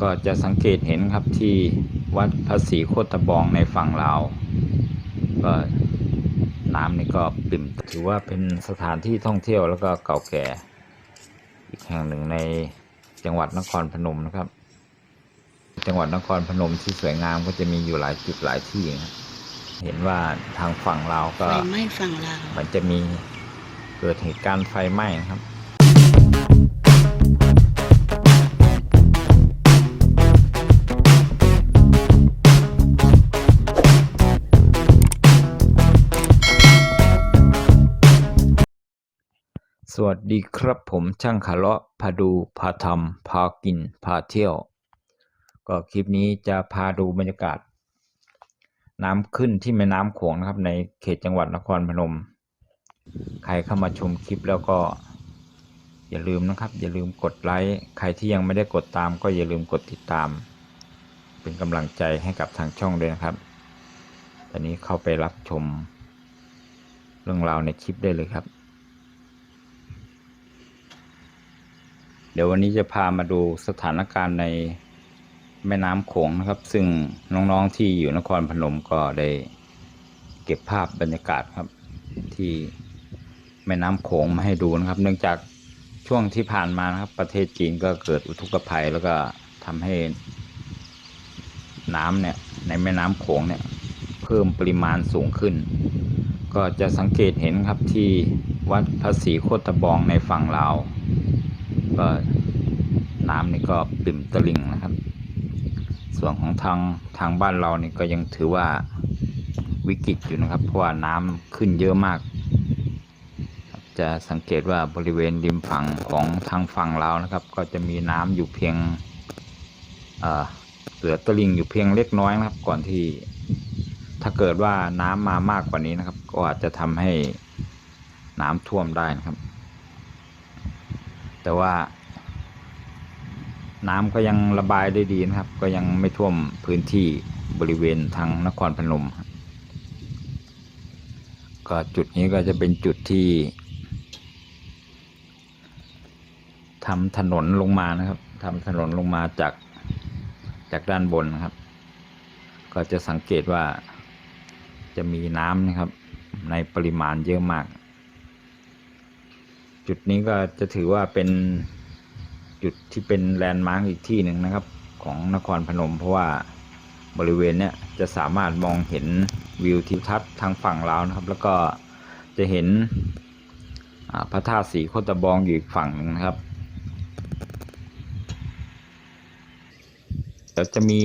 ก็จะสังเกตเห็นครับที่วัดพระศรีโคตบองในฝั่งลาวก็น้ำนี่ก็ปิ่มถือว่าเป็นสถานที่ท่องเที่ยวแล้วก็เก่าแก่อีกแห่งหนึ่งในจังหวัดนครพนมนะครับ จังหวัดนครพนมที่สวยงามก็จะมีอยู่หลายจุดหลายที่นะครับเห็นว่าทางฝั่งลาวก็ไฟไหม้ฝั่งลาวมันจะมีเกิดเหตุการณ์ไฟไหม้นะครับ สวัสดีครับผมช่างคาเลาะพาดูพาทำพากินพาเที่ยว ก็คลิปนี้จะพาดูบรรยากาศ น้ำขึ้นที่แม่น้ำโขงนะครับ ในเขตจังหวัดนครพนม ใครเข้ามาชมคลิปแล้วก็ อย่าลืมนะครับ อย่าลืมกดไลค์ใครที่ยังไม่ได้กดตาม ก็อย่าลืมกดติดตาม เป็นกำลังใจให้กับทางช่องด้วยนะครับตอนนี้เข้าไปรับชม เรื่องราวในคลิปได้เลยครับ เดี๋ยววันนี้จะพามาดูสถานการณ์ในแม่น้ำโขงนะครับ ซึ่งน้องๆที่อยู่นครพนมก็ได้เก็บภาพบรรยากาศครับ ที่แม่น้ำโขงมาให้ดูนะครับ เนื่องจากช่วงที่ผ่านมานะครับ ประเทศจีนก็เกิดอุทกภัยแล้วก็ทำให้น้ำเนี่ยในแม่น้ำโขงเนี่ยเพิ่มปริมาณสูงขึ้น ก็จะสังเกตเห็นครับที่วัดพระศรีโคตบองในฝั่งลาว ก็น้ำนี่ก็ปิ่มตลิ่งนะครับ ส่วนของทางทางบ้านเรานี่ก็ยังถือว่าวิกฤตอยู่นะครับ เพราะว่าน้ำขึ้นเยอะมาก จะสังเกตว่าบริเวณริมฝั่งของทางฝั่งเรานะครับ ก็จะมีน้ำอยู่เพียงเอ่อเหลือตลิ่งอยู่เพียงเล็กน้อยนะครับ ก่อนที่ถ้าเกิดว่าน้ำมามากกว่านี้นะครับ ก็อาจจะทำให้น้ำท่วมได้นะครับ แต่ว่า น้ำก็ยังระบายได้ดีนะครับ ก็ยังไม่ท่วมพื้นที่บริเวณทางนครพนม ก็จุดนี้ก็จะเป็นจุดที่ทำถนนลงมานะครับทำถนนลงมาจากจากด้านบนนะครับ ก็จะสังเกตว่าจะมีน้ำนะครับ ในปริมาณเยอะมาก จุดนี้ก็จะถือว่าเป็นจุดที่เป็นแลนด์มาร์กอีกที่หนึ่งนะครับ ของนครพนม เพราะว่าบริเวณเนี้ยจะสามารถมองเห็นวิวทิวทัศน์ทางฝั่งลาวนะครับ แล้วก็จะเห็นพระธาตุสีโคตบองอยู่อีกฝั่งหนึ่งนะครับเดี๋ยวจะมี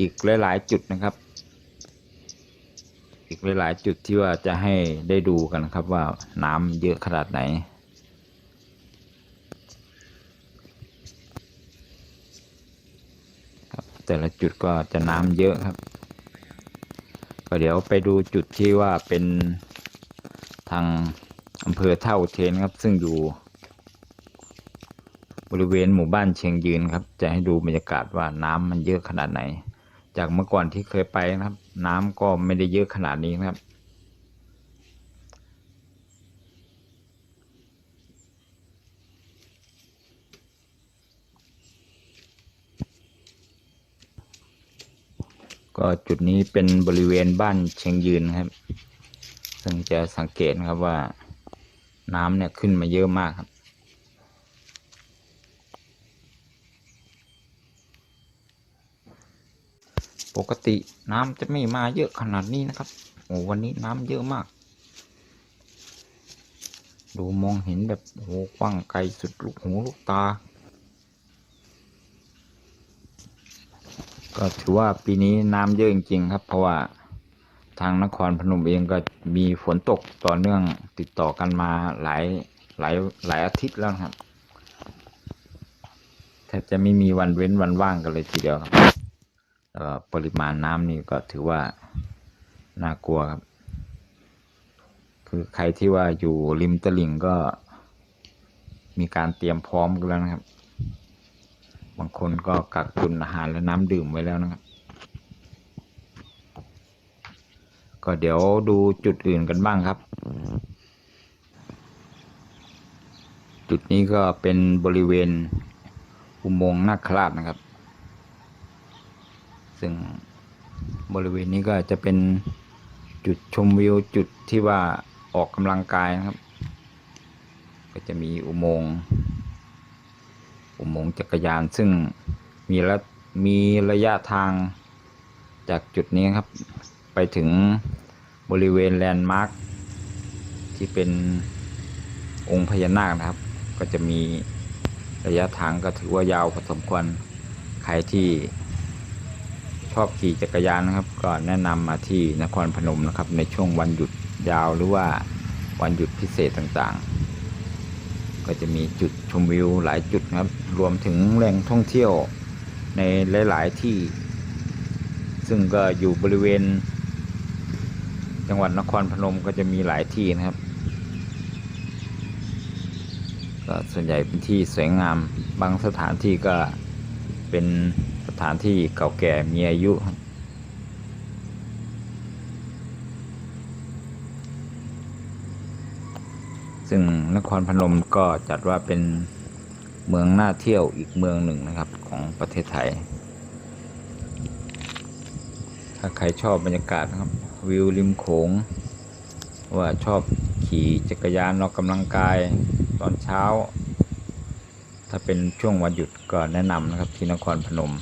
อีกหลาย ๆ จุดนะครับ อีกหลาย ๆ จุดที่ว่าจะให้ได้ดูกันนะครับว่าน้ำเยอะขนาดไหน ครับ แต่ละจุดก็จะน้ำเยอะครับ ก็เดี๋ยวไปดูจุดที่ว่าเป็นทางอำเภอเท่าเทนครับ ซึ่งอยู่ บริเวณหมู่บ้านเชียงยืนครับ จะให้ดูบรรยากาศว่าน้ำมันเยอะขนาดไหน จากเมื่อก่อนที่เคยไปนะครับ น้ำก็ไม่ได้เยอะขนาดนี้นะครับ ก็จุดนี้เป็นบริเวณบ้านเชียงยืนครับ ซึ่งจะสังเกตครับว่าน้ำเนี่ยขึ้นมาเยอะมากครับปกติน้ำจะไม่มาเยอะขนาดนี้นะครับ โอ้วันนี้น้ำเยอะมาก ดูมองเห็นแบบโอ้กว้างไกลสุดลูกหูลูกตา ก็ถือว่าปีนี้น้ำเยอะจริงๆครับ เพราะว่าทางนครพนมเองก็มีฝนตกต่อเนื่องติดต่อกันมาหลายหลายหลายอาทิตย์แล้วครับแทบจะไม่มีวันเว้นวันว่างกันเลยทีเดียวครับเอ่อปริมาณน้ำนี่ก็ถือว่าน่ากลัวครับ คือใครที่ว่าอยู่ริมตลิ่งก็มีการเตรียมพร้อมกันแล้วนะครับ บางคนก็กักตุนอาหารและน้ำดื่มไว้แล้วนะครับ ก็เดี๋ยวดูจุดอื่นกันบ้างครับ จุดนี้ก็เป็นบริเวณอุโมงค์นาคราชนะครับ ซึ่งบริเวณนี้ก็จะเป็นจุดชมวิวจุดที่ว่าออกกำลังกายนะครับ ก็จะมีอุโมงค์ อุโมงค์จักรยานซึ่งมีระมีระยะทางจากจุดนี้ครับ ไปถึงบริเวณแลนด์มาร์คที่เป็นองค์พญานาคนะครับ ก็จะมีระยะทางก็ถือว่ายาวพอสมควรใครที่ชอบขี่จักรยานนะครับ ก็แนะนำมาที่นครพนมนะครับ ในช่วงวันหยุดยาวหรือว่าวันหยุดพิเศษต่างๆ ก็จะมีจุดชมวิวหลายจุดครับ รวมถึงแหล่งท่องเที่ยวในหลาย ๆ ที่ ซึ่งก็อยู่บริเวณ จังหวัดนครพนมก็จะมีหลายที่นะครับก็ส่วนใหญ่เป็นที่สวยงาม บางสถานที่ก็เป็นสถานที่เก่าแก่มีอายุครับ ซึ่งนครพนมก็จัดว่าเป็นเมืองน่าเที่ยวอีกเมืองหนึ่งนะครับของประเทศไทย ถ้าใครชอบบรรยากาศนะครับ วิวริมโขง ว่าชอบขี่จักรยานออกกำลังกายตอนเช้า ถ้าเป็นช่วงวันหยุดก็แนะนำนะครับที่นครพนม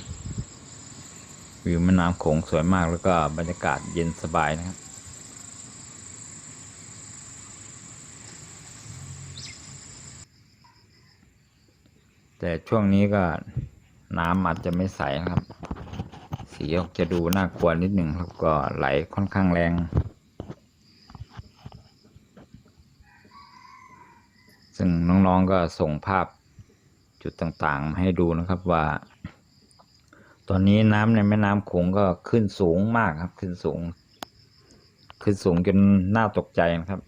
วิวแม่น้ำโขงสวยมากแล้วก็บรรยากาศเย็นสบายนะครับ แต่ช่วงนี้ก็น้ำอาจจะไม่ใสครับ สีออกจะดูน่ากลัวนิดหนึ่งแล้วก็ไหลค่อนข้างแรงซึ่งน้องๆก็ส่งภาพจุดต่างๆมาให้ดูนะครับว่า ตอนนี้น้ำในแม่น้ำโขงก็ขึ้นสูงมากครับ ขึ้นสูง ขึ้นสูงจนน่าตกใจนะครับ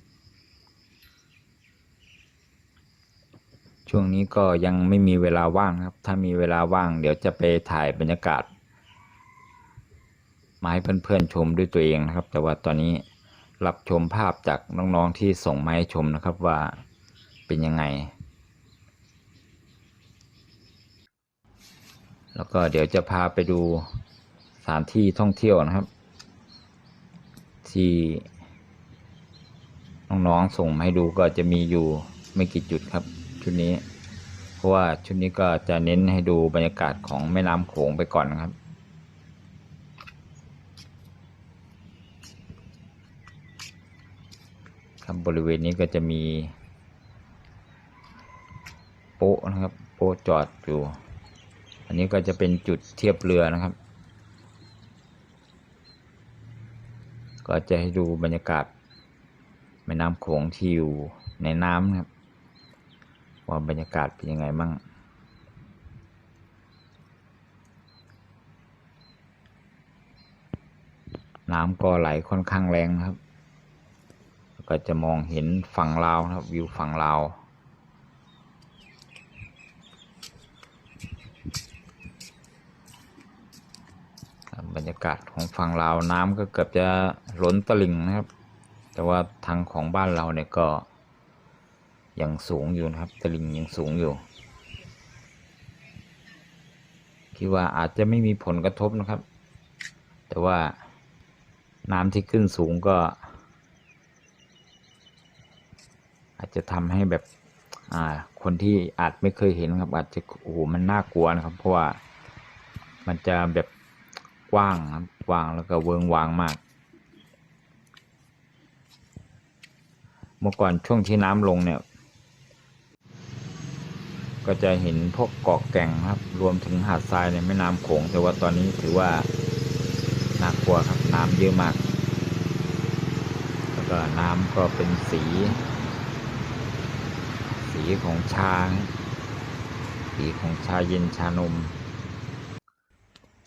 ช่วงนี้ก็ยังไม่มีเวลาว่างครับ ถ้ามีเวลาว่าง เดี๋ยวจะไปถ่ายบรรยากาศมาให้เพื่อนๆชมด้วยตัวเองนะครับ แต่ว่าตอนนี้รับชมภาพจากน้องๆที่ส่งมาให้ชมนะครับว่าเป็นยังไง แล้วก็เดี๋ยวจะพาไปดูสถานที่ท่องเที่ยวนะครับ ที่น้องๆส่งมาให้ดูก็จะมีอยู่ไม่กี่จุดครับ ชุดนี้ เพราะว่าชุดนี้ก็จะเน้นให้ดูบรรยากาศของแม่น้ำโขงไปก่อนนะครับ ครับบริเวณนี้ก็จะมี โป๊ะนะครับ โป๊ะจอดอยู่ อันนี้ก็จะเป็นจุดเทียบเรือนะครับ ก็จะให้ดูบรรยากาศแม่น้ำโขงที่อยู่ในน้ำนะครับ ว่าบรรยากาศเป็นยังไงบ้างน้ำก็ไหลค่อนข้างแรงครับ ก็จะมองเห็นฝั่งลาวครับ วิวฝั่งลาวครับบรรยากาศของฝั่งลาวน้ำก็เกือบจะล้นตลิ่งนะครับ แต่ว่าทางของบ้านเราเนี่ยก็ ยังสูงอยู่นะครับตลิ่งยังสูงอยู่ คิดว่าอาจจะไม่มีผลกระทบนะครับ แต่ว่าน้ำที่ขึ้นสูงก็ อาจจะทำให้แบบอ่าคนที่อาจไม่เคยเห็นครับ อาจจะโอ้โหมันน่ากลัวนะครับ เพราะว่ามันจะแบบกว้างครับกว้างแล้วก็เวิงวางมาก เมื่อก่อนช่วงที่น้ำลงเนี่ย ก็จะเห็นพวกเกาะแก่งครับ รวมถึงหาดทรายในแม่น้ำโขง แต่ว่าตอนนี้ถือว่าน่ากลัวครับน้ำเยอะมาก แล้วก็น้ำก็เป็นสี สีของช้าง สีของชาเย็นชานม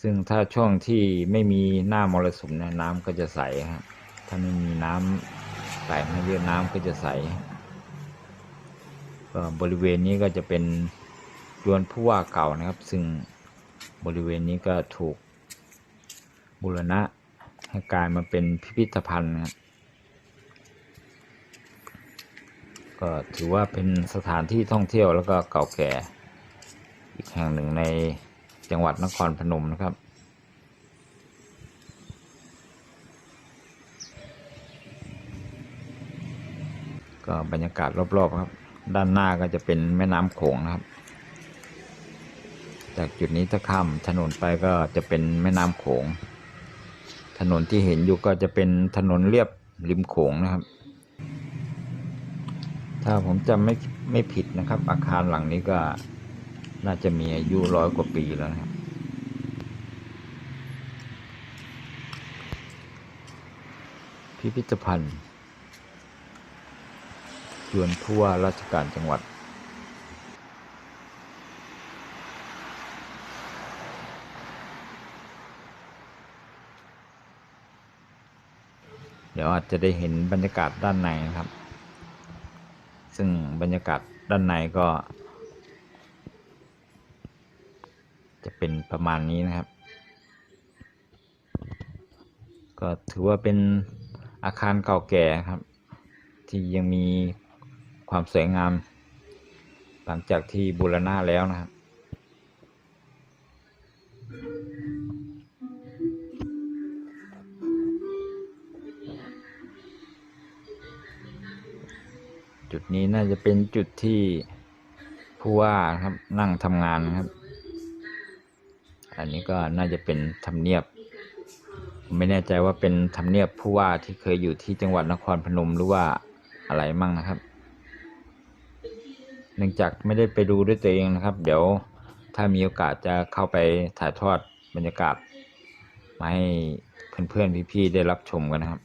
ซึ่งถ้าช่วงที่ไม่มีหน้ามรสุมเนี่ยน้ำก็จะใสครับถ้าไม่มีน้ำไหลมาเยอะน้ำก็จะใส บริเวณนี้ก็จะเป็นยวนผู้ว่าเก่านะครับ ซึ่งบริเวณนี้ก็ถูกบูรณะให้กลายมาเป็นพิพิธภัณฑ์นะครับก็ถือว่าเป็นสถานที่ท่องเที่ยวแล้วก็เก่าแก่ อีกแห่งหนึ่งในจังหวัดนครพนมนะครับ ก็บรรยากาศรอบๆครับ ด้านหน้าก็จะเป็นแม่น้ำโขงนะครับ จากจุดนี้ถ้าข้ามถนนไปก็จะเป็นแม่น้ำโขง ถนนที่เห็นอยู่ก็จะเป็นถนนเรียบริมโขงนะครับ ถ้าผมจำไม่ไม่ผิดนะครับ อาคารหลังนี้ก็น่าจะมีอายุร้อยกว่าปีแล้วนะครับ พิพิธภัณฑ์ จวนผู้ว่าราชการจังหวัดเดี๋ยวอาจจะได้เห็นบรรยากาศด้านในนะครับ ซึ่งบรรยากาศด้านในก็ จะเป็นประมาณนี้นะครับ ก็ถือว่าเป็นอาคารเก่าแก่ครับ ที่ยังมี ความสวยงาม หลังจากที่บูรณะแล้วนะครับจุดนี้น่าจะเป็นจุดที่ผู้ว่าครับนั่งทำงานครับ อันนี้ก็น่าจะเป็นทำเนียบผมไม่แน่ใจว่าเป็นทำเนียบผู้ว่าที่เคยอยู่ที่จังหวัดนครพนมหรือว่าอะไรมั่งนะครับ นื่องจากไม่ได้ไปดูด้วยตัวเองนะครับ เดี๋ยวถ้ามีโอกาสจะเข้าไปถ่ายทอดบรรยากาศ มาให้เพื่อนๆพี่ๆได้รับชมกันนะครับ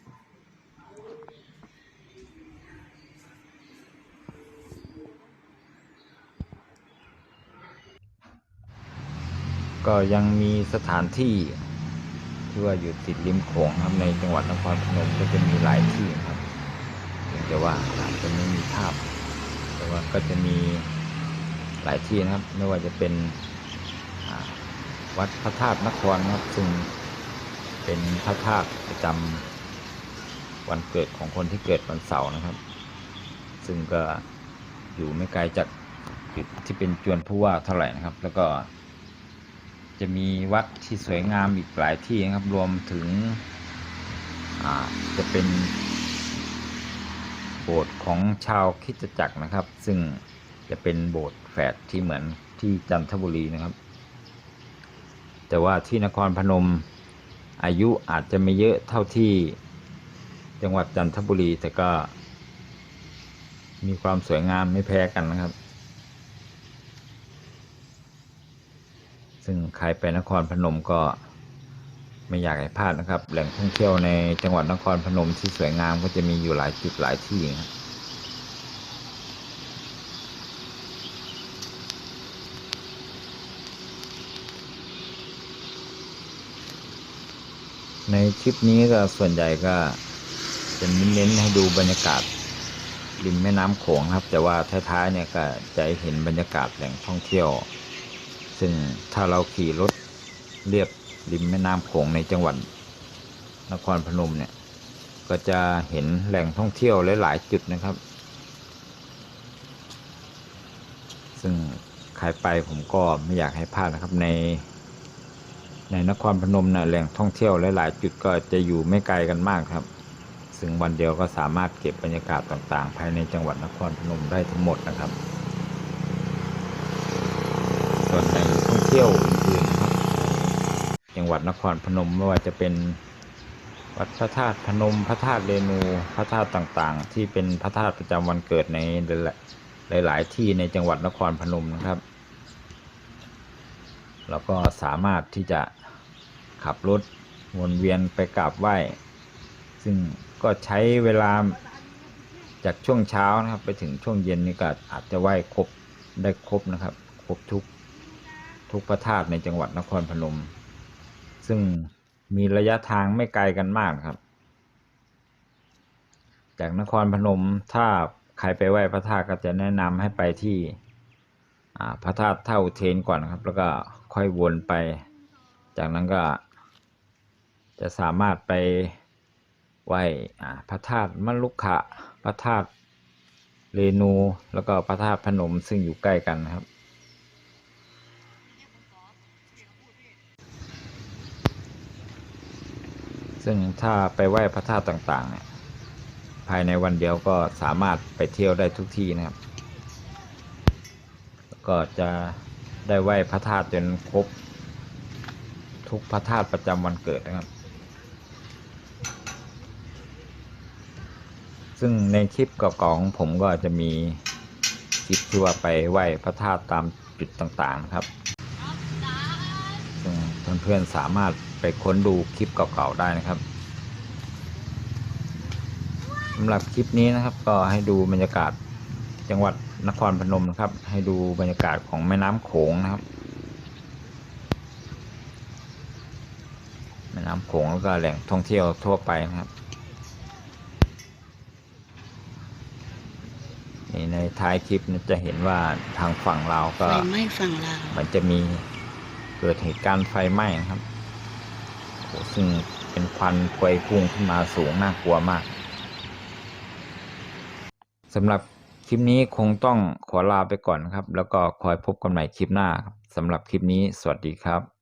ก็ยังมีสถานที่ที่ว่าอยู่ติดริมโขงครับในจังหวัดนครพนมก็จะมีหลายที่ครับถึงจะว่าอาจจะไม่มีภาพ แต่ว่าก็จะมีหลายที่นะครับ ไม่ว่าจะเป็นวัดพระธาตุนครนะครับ ซึ่งเป็นพระธาตุประจำวันเกิดของคนที่เกิดวันเสาร์นะครับ ซึ่งก็อยู่ไม่ไกลจากจุดที่เป็นจวนผู้ว่าเท่าไหร่นะครับ แล้วก็จะมีวัดที่สวยงามอีกหลายที่นะครับ รวมถึงจะเป็น โบสถ์ของชาวคิดจักรนะครับ ซึ่งจะเป็นโบสถ์แฝดที่เหมือนที่จันทบุรีนะครับ แต่ว่าที่นครพนมอายุอาจจะไม่เยอะเท่าที่จังหวัดจันทบุรีแต่ก็ มีความสวยงามไม่แพ้กันนะครับ ซึ่งใครไปนครพนมก็ ไม่อยากให้พลาดนะครับ แหล่งท่องเที่ยวในจังหวัดนครพนมที่สวยงามก็จะมีอยู่หลายจุดหลายที่ครับในคลิปนี้ก็ส่วนใหญ่ก็จะเน้นให้ดูบรรยากาศริมแม่น้ำโขงครับ แต่ว่าท้ายๆเนี่ยก็จะเห็นบรรยากาศแหล่งท่องเที่ยว ซึ่งถ้าเราขี่รถเรียบ ริมแม่น้ำโขงในจังหวัดนครพนมเนี่ย ก็จะเห็นแหล่งท่องเที่ยวหลายๆจุดนะครับ ซึ่งใครไปผมก็ไม่อยากให้พลาดนะครับใน ในนครพนมนะแหล่งท่องเที่ยวหลายๆ จุดก็จะอยู่ไม่ไกลกันมากครับ ซึ่งวันเดียวก็สามารถเก็บบรรยากาศต่างๆ ภายในจังหวัดนครพนมได้ทั้งหมดนะครับ ส่วนในท่องเที่ยวอื่นๆ จังหวัดนครพนมไม่ว่าจะเป็นวัดพระธาตุพนมพระธาตุเรนูพระธาตุต่างๆ ที่เป็นพระธาตุประจำวันเกิดในหลาย ๆ ที่ในจังหวัดนครพนมนะครับเราก็สามารถที่จะขับรถวนเวียนไปกราบไหว้ ซึ่งก็ใช้เวลาจากช่วงเช้านะครับ ไปถึงช่วงเย็นนี่ก็อาจจะไหว้ครบได้ครบนะครับ ครบทุกทุกพระธาตุในจังหวัดนครพนม ซึ่งมีระยะทางไม่ไกลกันมากครับ จากนครพนมถ้าใครไปไหว้พระธาตุก็จะแนะนำให้ไปที่พระธาตุเท่าเทนก่อนครับ แล้วก็ค่อยวนไป จากนั้นก็จะสามารถไปไหว้พระธาตุมลุกขะ พระธาตุเรนู แล้วก็พระธาตุพนมซึ่งอยู่ใกล้กันครับ ซึ่งถ้าไปไหว้พระธาตุต่างๆเนี่ยภายในวันเดียวก็สามารถไปเที่ยวได้ทุกที่นะครับ ก็จะได้ไหว้พระธาตุจนครบทุกพระธาตุประจำวันเกิดนะครับ ซึ่งในคลิปเก่าๆของผมก็จะมีคลิปที่ว่าไปไหว้พระธาตุตามจุดต่างๆนะครับ ซึ่งเพื่อนๆสามารถ ไปค้นดูคลิปเก่าๆได้นะครับสำหรับคลิปนี้นะครับ ก็ให้ดูบรรยากาศจังหวัดนครพนมนะครับ ให้ดูบรรยากาศของแม่น้ำโขงนะครับ แม่น้ำโขงแล้วก็แหล่งท่องเที่ยวทั่วไปนะครับนี่ในท้ายคลิปเนี่ยจะเห็นว่าทางฝั่งเราวก็ไฟไหม้ฝั่งลาวมันจะมีเกิดเหตุการณ์ไฟไหม้นะครับโอ้ ซึ่งเป็นควันพวยพุ่งขึ้นมาสูงน่ากลัวมากสำหรับคลิปนี้คงต้องขอลาไปก่อนครับ แล้วก็คอยพบกันใหม่คลิปหน้าครับสำหรับคลิปนี้สวัสดีครับ